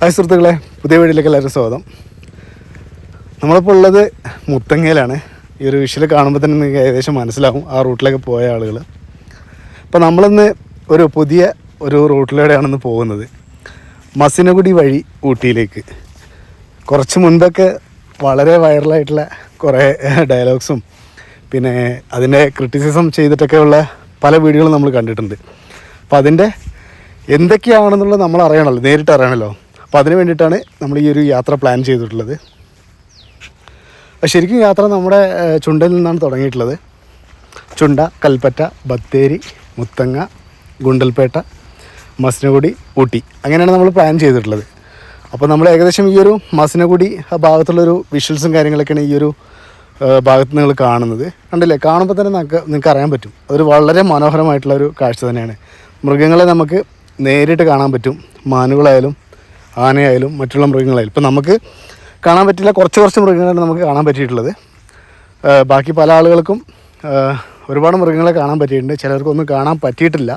Hi സുഹൃത്തുക്കളെ പുതിയ വീഡിയോയിലേക്ക് എല്ലാവരും സ്വാഗതം. നമ്മളിപ്പോൾ ഉള്ളത് മുത്തങ്ങയിലാണ്. ഈ ഒരു വിഷയിൽ കാണുമ്പോൾ തന്നെ നിങ്ങൾക്ക് ഏകദേശം മനസ്സിലാവും ആ റൂട്ടിലേക്ക് പോയ ആളുകൾ അപ്പോൾ നമ്മളിന്ന് ഒരു പുതിയ ഒരു റൂട്ടിലൂടെയാണെന്ന് പോകുന്നത്. മസിനഗുടി വഴി ഊട്ടിയിലേക്ക്. കുറച്ച് മുൻപൊക്കെ വളരെ വൈറലായിട്ടുള്ള കുറേ ഡയലോഗ്സും പിന്നെ അതിന്റെ ക്രിറ്റിസിസം ചെയ്തിട്ടൊക്കെയുള്ള പല വീഡിയോകളും നമ്മൾ കണ്ടിട്ടുണ്ട്. അപ്പോൾ അതിന്റെ എന്തൊക്കെയാണെന്നുള്ളത് നമ്മൾ അറിയണമല്ലോ നേരിട്ട് അറിയണമല്ലോ. അപ്പോൾ അതിന് വേണ്ടിയിട്ടാണ് നമ്മൾ ഈ ഒരു യാത്ര പ്ലാൻ ചെയ്തിട്ടുള്ളത്. ശരിക്കും യാത്ര നമ്മുടെ ചുണ്ടയിൽ നിന്നാണ് തുടങ്ങിയിട്ടുള്ളത്. ചുണ്ട കൽപ്പറ്റ ബത്തേരി മുത്തങ്ങ ഗുണ്ടൽപേട്ട മസനഗുഡി ഊട്ടി. അങ്ങനെയാണ് നമ്മൾ പ്ലാൻ ചെയ്തിട്ടുള്ളത്. അപ്പോൾ നമ്മൾ ഏകദേശം ഈ ഒരു മസനഗുഡി ആ ഭാഗത്തുള്ളൊരു വിഷ്വൽസും കാര്യങ്ങളൊക്കെയാണ് ഈ ഒരു ഭാഗത്ത് നിങ്ങൾ കാണുന്നത്. കണ്ടില്ലേ? കാണുമ്പോൾ തന്നെ നമുക്ക് നിങ്ങൾക്ക് അറിയാൻ പറ്റും. അതൊരു വളരെ മനോഹരമായിട്ടുള്ള ഒരു കാഴ്ച തന്നെയാണ്. മൃഗങ്ങളെ നമുക്ക് നേരിട്ട് കാണാൻ പറ്റും. മാനുകളായാലും ആനയായാലും മറ്റുള്ള മൃഗങ്ങളായാലും. ഇപ്പം നമുക്ക് കാണാൻ പറ്റില്ല കുറച്ച് കുറച്ച് മൃഗങ്ങളാണ് നമുക്ക് കാണാൻ പറ്റിയിട്ടുള്ളത്. ബാക്കി പല ആളുകൾക്കും ഒരുപാട് മൃഗങ്ങളെ കാണാൻ പറ്റിയിട്ടുണ്ട്. ചിലർക്കൊന്നും കാണാൻ പറ്റിയിട്ടില്ല.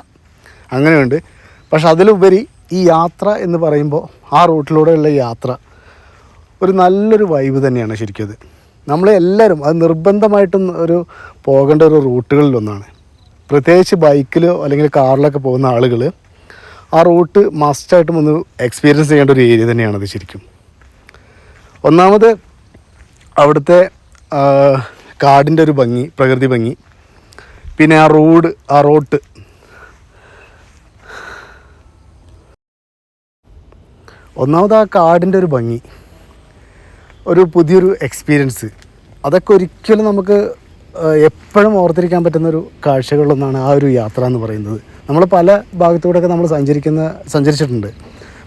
അങ്ങനെയുണ്ട്. പക്ഷെ അതിലുപരി ഈ യാത്ര എന്ന് പറയുമ്പോൾ ആ റൂട്ടിലൂടെയുള്ള യാത്ര ഒരു നല്ലൊരു വൈബ് തന്നെയാണ് ശരിക്കും അത്. നമ്മൾ എല്ലാവരും അത് നിർബന്ധമായിട്ടും ഒരു പോകേണ്ട ഒരു റൂട്ടുകളിലൊന്നാണ്. പ്രത്യേകിച്ച് ബൈക്കിലോ അല്ലെങ്കിൽ കാറിലൊക്കെ പോകുന്ന ആളുകൾ ആ റൂട്ട് മസ്റ്റായിട്ടും ഒന്ന് എക്സ്പീരിയൻസ് ചെയ്യേണ്ട ഒരു ഏരിയ തന്നെയാണത് ശരിക്കും. ഒന്നാമത് അവിടുത്തെ കാടിന്റെ ഒരു ഭംഗി പ്രകൃതി ഭംഗി. പിന്നെ ആ റോഡ് ആ റോട്ട് ഒന്നാമത് ആ കാടിന്റെ ഒരു ഭംഗി. ഒരു പുതിയൊരു എക്സ്പീരിയൻസ് അതൊക്കെ ഒരിക്കലും നമുക്ക് എപ്പോഴും ഓർത്തിരിക്കാൻ പറ്റുന്ന ഒരു കാഴ്ചകളിലൊന്നാണ് ആ ഒരു യാത്ര എന്ന് പറയുന്നത്. നമ്മൾ പല ഭാഗത്തൂടെയൊക്കെ നമ്മൾ സഞ്ചരിക്കുന്ന സഞ്ചരിച്ചിട്ടുണ്ട്.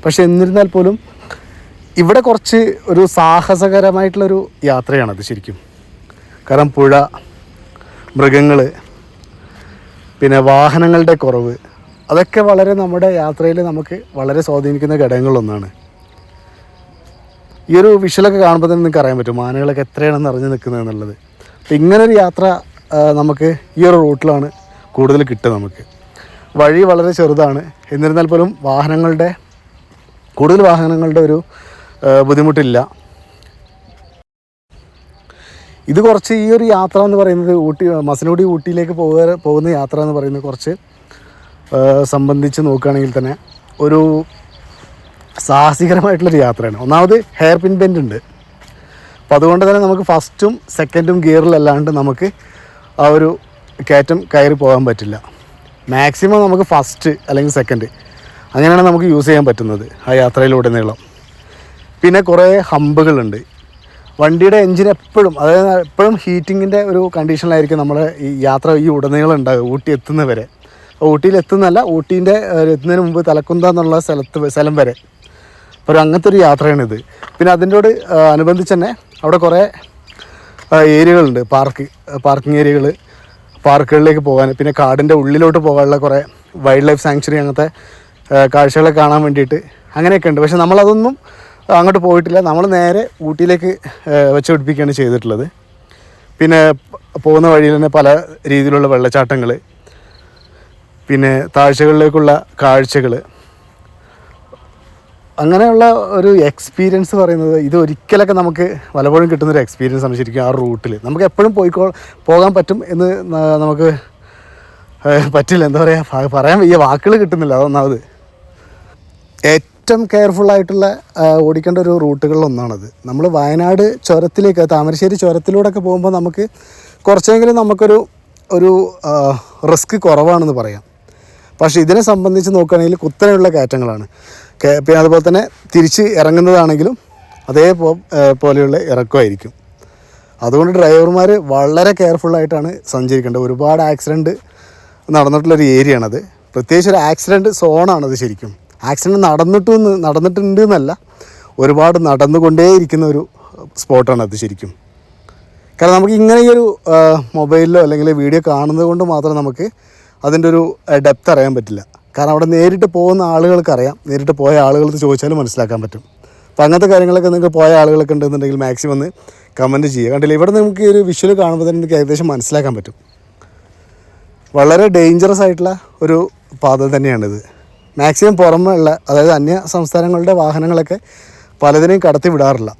പക്ഷേ എന്നിരുന്നാൽ പോലും ഇവിടെ കുറച്ച് ഒരു സാഹസകരമായിട്ടുള്ളൊരു യാത്രയാണത് ശരിക്കും. കാരണം പുഴ മൃഗങ്ങൾ പിന്നെ വാഹനങ്ങളുടെ കുറവ് അതൊക്കെ വളരെ നമ്മുടെ യാത്രയിൽ നമുക്ക് വളരെ സ്വാധീനിക്കുന്ന ഘടകങ്ങളിലൊന്നാണ്. ഈ ഒരു വിഷലൊക്കെ കാണുമ്പോൾ തന്നെ നിങ്ങൾക്ക് അറിയാൻ പറ്റും ആനകളൊക്കെ എത്രയാണെന്ന് അറിഞ്ഞു നിൽക്കുന്നത് എന്നുള്ളത്. അപ്പം ഇങ്ങനൊരു യാത്ര നമുക്ക് ഈ ഒരു റൂട്ടിലാണ് കൂടുതൽ കിട്ടുക നമുക്ക്. വഴി വളരെ ചെറുതാണ്. എന്നിരുന്നാൽ പോലും വാഹനങ്ങളുടെ കൂടുതൽ വാഹനങ്ങളുടെ ഒരു ബുദ്ധിമുട്ടില്ല. ഇത് കുറച്ച് ഈ ഒരു യാത്ര എന്ന് പറയുന്നത് ഊട്ടി മസനോടി ഊട്ടിയിലേക്ക് പോകുക പോകുന്ന യാത്ര എന്ന് പറയുന്നത് കുറച്ച് സംബന്ധിച്ച് നോക്കുകയാണെങ്കിൽ തന്നെ ഒരു സാഹസികരമായിട്ടുള്ളൊരു യാത്രയാണ്. ഒന്നാമത് ഹെയർ പിൻ ബെൻഡ് ഉണ്ട് അപ്പോൾ അതുകൊണ്ട് തന്നെ നമുക്ക് ഫസ്റ്റും സെക്കൻഡും ഗിയറിലല്ലാണ്ട് നമുക്ക് ആ ഒരു കയറ്റം കയറി പോകാൻ പറ്റില്ല. മാക്സിമം നമുക്ക് ഫസ്റ്റ് അല്ലെങ്കിൽ സെക്കൻഡ് അങ്ങനെയാണ് നമുക്ക് യൂസ് ചെയ്യാൻ പറ്റുന്നത് ആ യാത്രയിലൂടെ നീളം. പിന്നെ കുറേ ഹമ്പുകളുണ്ട്. വണ്ടിയുടെ എഞ്ചിൻ എപ്പോഴും അതായത് എപ്പോഴും ഹീറ്റിങ്ങിന്റെ ഒരു കണ്ടീഷനിലായിരിക്കും നമ്മൾ ഈ യാത്ര ഈ ഉടനീളം ഉണ്ടാകുക ഊട്ടി എത്തുന്നവരെ ഊട്ടിയിൽ എത്തുന്നല്ല ഊട്ടീന്റെ എത്തുന്നതിന് മുമ്പ് തലക്കുന്ത എന്നുള്ള സ്ഥലത്ത് സ്ഥലം വരെ. അപ്പോൾ അങ്ങനത്തെ ഒരു യാത്രയാണിത്. പിന്നെ അതിന്റെ അനുബന്ധിച്ച് തന്നെ അവിടെ കുറേ ഏരിയകളുണ്ട്. പാർക്ക് പാർക്കിംഗ് ഏരിയകൾ പാർക്കുകളിലേക്ക് പോകാൻ പിന്നെ കാടിന്റെ ഉള്ളിലോട്ട് പോകാനുള്ള കുറേ വൈൽഡ് ലൈഫ് സാങ്ച്വറി അങ്ങനത്തെ കാഴ്ചകളെ കാണാൻ വേണ്ടിയിട്ട് അങ്ങനെയൊക്കെ ഉണ്ട്. പക്ഷെ നമ്മളതൊന്നും അങ്ങോട്ട് പോയിട്ടില്ല. നമ്മൾ നേരെ ഊട്ടിയിലേക്ക് വെച്ച് പിടിപ്പിക്കുകയാണ് ചെയ്തിട്ടുള്ളത്. പിന്നെ പോകുന്ന വഴിയിൽ തന്നെ പല രീതിയിലുള്ള വെള്ളച്ചാട്ടങ്ങൾ പിന്നെ താഴ്ചകളിലേക്കുള്ള കാഴ്ചകൾ അങ്ങനെയുള്ള ഒരു എക്സ്പീരിയൻസ് പറയുന്നത് ഇത് ഒരിക്കലൊക്കെ നമുക്ക് പലപ്പോഴും കിട്ടുന്നൊരു എക്സ്പീരിയൻസ് ആണ് ശരിക്കും ആ റൂട്ടിൽ നമുക്ക് എപ്പോഴും പോയിക്കോ പോകാൻ പറ്റും എന്ന് നമുക്ക് പറ്റില്ല. എന്താ പറയുക പറയാൻ വയ്യ. വാക്കുകൾ കിട്ടുന്നില്ല. അതൊന്നാമത് ഏറ്റവും കെയർഫുള്ളായിട്ടുള്ള ഓടിക്കേണ്ട ഒരു റൂട്ടുകളിലൊന്നാണത് നമ്മൾ വയനാട് ചുരത്തിലേക്ക് താമരശ്ശേരി ചുരത്തിലൂടെയൊക്കെ പോകുമ്പോൾ നമുക്ക് കുറച്ചെങ്കിലും നമുക്കൊരു ഒരു റിസ്ക് കുറവാണെന്ന് പറയാം. പക്ഷേ ഇതിനെ സംബന്ധിച്ച് നോക്കുകയാണെങ്കിൽ കുത്തനെയുള്ള കയറ്റങ്ങളാണ്. പിന്നെ അതുപോലെ തന്നെ തിരിച്ച് ഇറങ്ങുന്നതാണെങ്കിലും അതേ പോലെയുള്ള ഇറക്കമായിരിക്കും. അതുകൊണ്ട് ഡ്രൈവർമാർ വളരെ കെയർഫുള്ളായിട്ടാണ് സഞ്ചരിക്കേണ്ടത്. ഒരുപാട് ആക്സിഡന്റ് നടന്നിട്ടുള്ളൊരു ഏരിയ ആണത് പ്രത്യേകിച്ച് ഒരു ആക്സിഡന്റ് സോണാണത് ശരിക്കും. ആക്സിഡന്റ് നടന്നിട്ടും നടന്നിട്ടുണ്ട് എന്നല്ല ഒരുപാട് നടന്നുകൊണ്ടേയിരിക്കുന്ന ഒരു സ്പോട്ടാണത് ശരിക്കും. കാരണം നമുക്ക് ഇങ്ങനെ ഈ ഒരു മൊബൈലിലോ അല്ലെങ്കിൽ വീഡിയോ കാണുന്നത് കൊണ്ട് മാത്രം നമുക്ക് അതിന്റെ ഒരു ഡെപ്ത് അറിയാൻ പറ്റില്ല. കാരണം അവിടെ നേരിട്ട് പോകുന്ന ആളുകൾക്ക് അറിയാം. നേരിട്ട് പോയ ആളുകൾക്ക് ചോദിച്ചാലും മനസ്സിലാക്കാൻ പറ്റും. അപ്പോൾ അങ്ങനത്തെ കാര്യങ്ങളൊക്കെ നിങ്ങൾക്ക് പോയ ആളുകളൊക്കെ ഉണ്ടെന്നുണ്ടെങ്കിൽ മാക്സിമം ഒന്ന് കമന്റ് ചെയ്യുക. കണ്ടില്ല ഇവിടെ നമുക്ക് ഒരു വിഷ്വൽ കാണുമ്പോൾ തന്നെ എനിക്ക് ഏകദേശം മനസ്സിലാക്കാൻ പറ്റും. വളരെ ഡേഞ്ചറസ് ആയിട്ടുള്ള ഒരു പാത തന്നെയാണിത്. മാക്സിമം പുറമുള്ള അതായത് അന്യ സംസ്ഥാനങ്ങളുടെ വാഹനങ്ങളൊക്കെ പലതിനെയും കടത്തി വിടാറില്ല.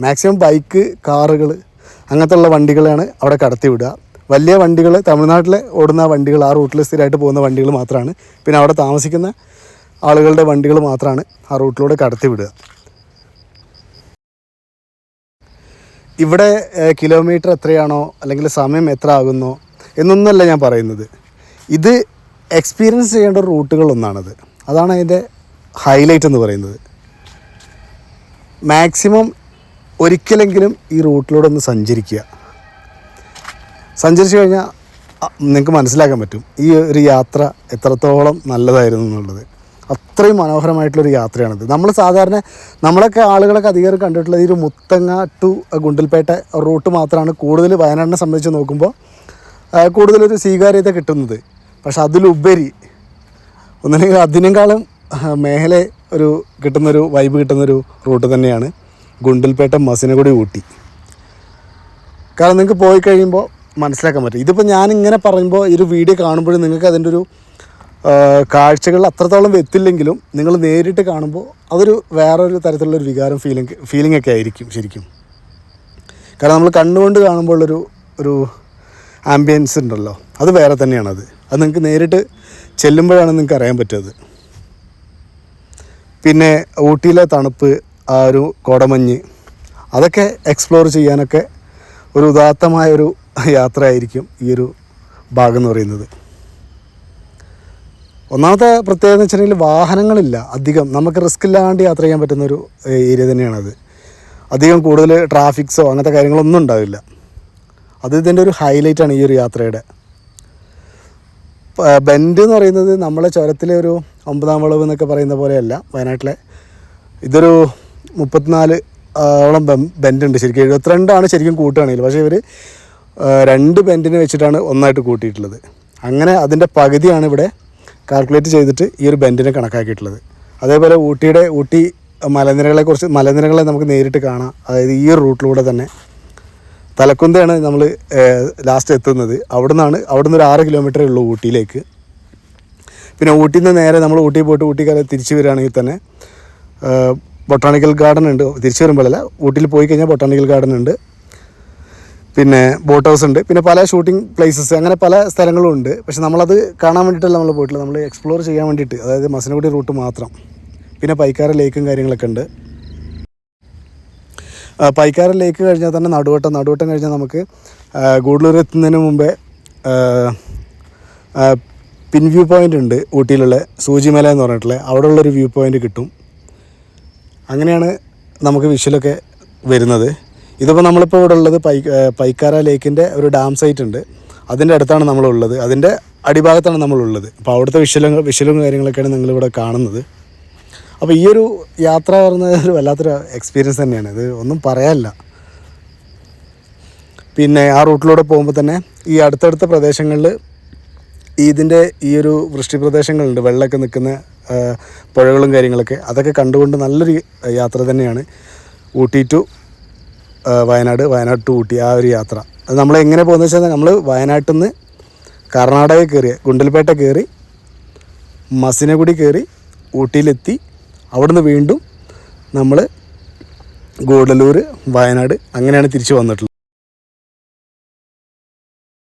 മാക്സിമം ബൈക്ക് കാറുകൾ അങ്ങനത്തെ ഉള്ള വണ്ടികളാണ് അവിടെ കടത്തി വിടുക. വലിയ വണ്ടികൾ തമിഴ്നാട്ടിൽ ഓടുന്ന വണ്ടികൾ ആ റൂട്ടിൽ സ്ഥിരമായിട്ട് പോകുന്ന വണ്ടികൾ മാത്രമാണ്. പിന്നെ അവിടെ താമസിക്കുന്ന ആളുകളുടെ വണ്ടികൾ മാത്രമാണ് ആ റൂട്ടിലൂടെ കടത്തി വിടുക. ഇവിടെ കിലോമീറ്റർ എത്രയാണോ അല്ലെങ്കിൽ സമയം എത്ര ആകുന്നോ എന്നൊന്നല്ല ഞാൻ പറയുന്നത്. ഇത് എക്സ്പീരിയൻസ് ചെയ്യേണ്ട റൂട്ടുകളൊന്നാണത് അതാണ് അതിന്റെ ഹൈലൈറ്റ് എന്ന് പറയുന്നത്. മാക്സിമം ഒരിക്കലെങ്കിലും ഈ റൂട്ടിലൂടെ ഒന്ന് സഞ്ചരിക്കുക. സഞ്ചരിച്ചു കഴിഞ്ഞാൽ നിങ്ങൾക്ക് മനസ്സിലാക്കാൻ പറ്റും. ഈ ഒരു യാത്ര എത്രത്തോളം നല്ലതായിരുന്നു എന്നുള്ളത്. അത്രയും മനോഹരമായിട്ടുള്ളൊരു യാത്രയാണിത്. നമ്മൾ സാധാരണ നമ്മളൊക്കെ ആളുകളൊക്കെ അധികം കണ്ടിട്ടുള്ളത് ഈ ഒരു മുത്തങ്ങ ടു ഗുണ്ടൽപേട്ട റൂട്ട് മാത്രമാണ് കൂടുതൽ വയനാടിനെ സംബന്ധിച്ച് നോക്കുമ്പോൾ കൂടുതലൊരു സ്വീകാര്യത കിട്ടുന്നത്. പക്ഷെ അതിലുപരി ഒന്നില്ലെങ്കിൽ അതിനേക്കാളും മേഖല ഒരു കിട്ടുന്നൊരു വൈബ് കിട്ടുന്നൊരു റൂട്ട് തന്നെയാണ് ഗുണ്ടൽപേട്ട മസിനഗുഡി ഊട്ടി. കാരണം നിങ്ങൾക്ക് പോയി കഴിയുമ്പോൾ മനസ്സിലാക്കാൻ പറ്റും. ഇതിപ്പോൾ ഞാനിങ്ങനെ പറയുമ്പോൾ ഈ ഒരു വീഡിയോ കാണുമ്പോഴും നിങ്ങൾക്ക് അതിന്റെ ഒരു കാഴ്ചകളിൽ അത്രത്തോളം എത്തില്ലെങ്കിലും നിങ്ങൾ നേരിട്ട് കാണുമ്പോൾ അതൊരു വേറൊരു തരത്തിലുള്ള ഒരു വികാരം ഫീലിംഗ് ഫീലിംഗ് ഒക്കെ ആയിരിക്കും ശരിക്കും. കാരണം നമ്മൾ കണ്ണുകൊണ്ട് കാണുമ്പോഴുള്ളൊരു ഒരു ആംബിയൻസ് ഉണ്ടല്ലോ. അത് വേറെ തന്നെയാണത് അത്. നിങ്ങൾക്ക് നേരിട്ട് ചെല്ലുമ്പോഴാണ് നിങ്ങൾക്ക് അറിയാൻ പറ്റുന്നത്. പിന്നെ ഊട്ടിയിലെ തണുപ്പ് ആ ഒരു കോടമഞ്ഞ് അതൊക്കെ എക്സ്പ്ലോർ ചെയ്യാനൊക്കെ ഒരു ഉദാത്തമായ ഒരു യാത്രയായിരിക്കും ഈ ഒരു ഭാഗം എന്ന് പറയുന്നത്. ഒന്നാമത്തെ പ്രത്യേകത എന്ന് വെച്ചിട്ടുണ്ടെങ്കിൽ വാഹനങ്ങളില്ല അധികം നമുക്ക് റിസ്ക് ഇല്ലാണ്ട് യാത്ര ചെയ്യാൻ പറ്റുന്ന ഒരു ഏരിയ തന്നെയാണത്. അധികം കൂടുതൽ ട്രാഫിക്സോ അങ്ങനത്തെ കാര്യങ്ങളൊന്നും ഉണ്ടാവില്ല. അത് ഇതിന്റെ ഒരു ഹൈലൈറ്റാണ് ഈ ഒരു യാത്രയുടെ. ബെൻഡ് എന്ന് പറയുന്നത് നമ്മളെ ചുരത്തിലെ ഒരു ഒമ്പതാം വളവ് എന്നൊക്കെ പറയുന്ന പോലെയല്ല വയനാട്ടിലെ. ഇതൊരു മുപ്പത്തിനാല് ഓളം ബെൻഡുണ്ട് ശരിക്കും എഴുപത്തിരണ്ടാണ് ശരിക്കും കൂട്ടുകയാണെങ്കിൽ പക്ഷേ ഇവർ രണ്ട് ബെൻഡിനെ വെച്ചിട്ടാണ് ഒന്നായിട്ട് കൂട്ടിയിട്ടുള്ളത്. അങ്ങനെ അതിന്റെ പകുതിയാണ് ഇവിടെ കാൽക്കുലേറ്റ് ചെയ്തിട്ട് ഈ ഒരു ബെൻഡിനെ കണക്കാക്കിയിട്ടുള്ളത്. അതേപോലെ ഊട്ടിയുടെ ഊട്ടി മലനിരകളെക്കുറിച്ച് മലനിരകളെ നമുക്ക് നേരിട്ട് കാണാം. അതായത് ഈ റൂട്ടിലൂടെ തന്നെ. തലക്കുന്തയാണ് നമ്മൾ ലാസ്റ്റ് എത്തുന്നത്. അവിടെ നിന്നാണ് അവിടെ നിന്ന് ഒരു ആറ് കിലോമീറ്ററേ ഉള്ളൂ ഊട്ടിയിലേക്ക്. പിന്നെ ഊട്ടിയിൽ നിന്ന് നേരെ നമ്മൾ ഊട്ടി പോയിട്ട് ഊട്ടിക്കാരെ തിരിച്ചു വരികയാണെങ്കിൽ തന്നെ ബൊട്ടാണിക്കൽ ഗാർഡൻ ഉണ്ട്. തിരിച്ചു വരുമ്പോഴല്ല ഊട്ടിയിൽ പോയി കഴിഞ്ഞാൽ ബൊട്ടാണിക്കൽ ഗാർഡൻ ഉണ്ട്. പിന്നെ ബോട്ട് ഹൗസ് ഉണ്ട്. പിന്നെ പല ഷൂട്ടിംഗ് പ്ലേസസ് അങ്ങനെ പല സ്ഥലങ്ങളും ഉണ്ട്. പക്ഷെ നമ്മളത് കാണാൻ വേണ്ടിയിട്ടല്ല നമ്മൾ പോയിട്ടുള്ളത്. നമ്മൾ എക്സ്പ്ലോർ ചെയ്യാൻ വേണ്ടിയിട്ട്. അതായത് മസനഗുഡി റൂട്ട് മാത്രം. പിന്നെ പൈക്കാര ലേക്കും കാര്യങ്ങളൊക്കെ ഉണ്ട്. പൈക്കാര ലേക്ക് കഴിഞ്ഞാൽ തന്നെ നടുവട്ടം. നടുവട്ടം കഴിഞ്ഞാൽ നമുക്ക് ഗൂഡ്ലൂർ എത്തുന്നതിന് മുമ്പേ പിൻ വ്യൂ പോയിന്റ് ഉണ്ട് ഊട്ടിയിലുള്ള സൂചിമല എന്ന് പറഞ്ഞിട്ടുള്ള. അവിടെ ഉള്ളൊരു വ്യൂ പോയിന്റ് കിട്ടും. അങ്ങനെയാണ് നമുക്ക് വിഷ്വലൊക്കെ വരുന്നത്. ഇതിപ്പോൾ നമ്മളിപ്പോൾ ഇവിടെ ഉള്ളത് പൈ പൈക്കാര ലേക്കിന്റെ ഒരു ഡാം സൈറ്റ് ഉണ്ട്. അതിന്റെ അടുത്താണ് നമ്മളുള്ളത്. അതിന്റെ അടിഭാഗത്താണ് നമ്മളുള്ളത്. അപ്പോൾ അവിടുത്തെ വിഷലും വിഷലും കാര്യങ്ങളൊക്കെയാണ് നിങ്ങളിവിടെ കാണുന്നത്. അപ്പോൾ ഈ ഒരു യാത്ര പറഞ്ഞത് ഒരു വല്ലാത്തൊരു എക്സ്പീരിയൻസ് തന്നെയാണ്. ഇത് ഒന്നും പറയാനില്ല. പിന്നെ ആ റൂട്ടിലൂടെ പോകുമ്പോൾ തന്നെ ഈ അടുത്തടുത്ത പ്രദേശങ്ങളിൽ ഇതിന്റെ ഈ ഒരു വൃഷ്ടി പ്രദേശങ്ങളുണ്ട്. വെള്ളമൊക്കെ നിൽക്കുന്ന പുഴകളും കാര്യങ്ങളൊക്കെ. അതൊക്കെ കണ്ടുകൊണ്ട് നല്ലൊരു യാത്ര തന്നെയാണ്. ഊട്ടി ടു വയനാട് വയനാട് ടു ഊട്ടി ആ ഒരു യാത്ര. അത് നമ്മൾ എങ്ങനെ പോകുന്നത് വെച്ചാൽ നമ്മൾ വയനാട്ടിൽ നിന്ന് കർണാടക കയറി ഗുണ്ടൽപേട്ട കയറി മസിനഗുഡി കയറി ഊട്ടിയിലെത്തി അവിടുന്ന് വീണ്ടും നമ്മൾ ഗൂഡലൂർ വയനാട് അങ്ങനെയാണ് തിരിച്ചു വന്നിട്ടുള്ളത്.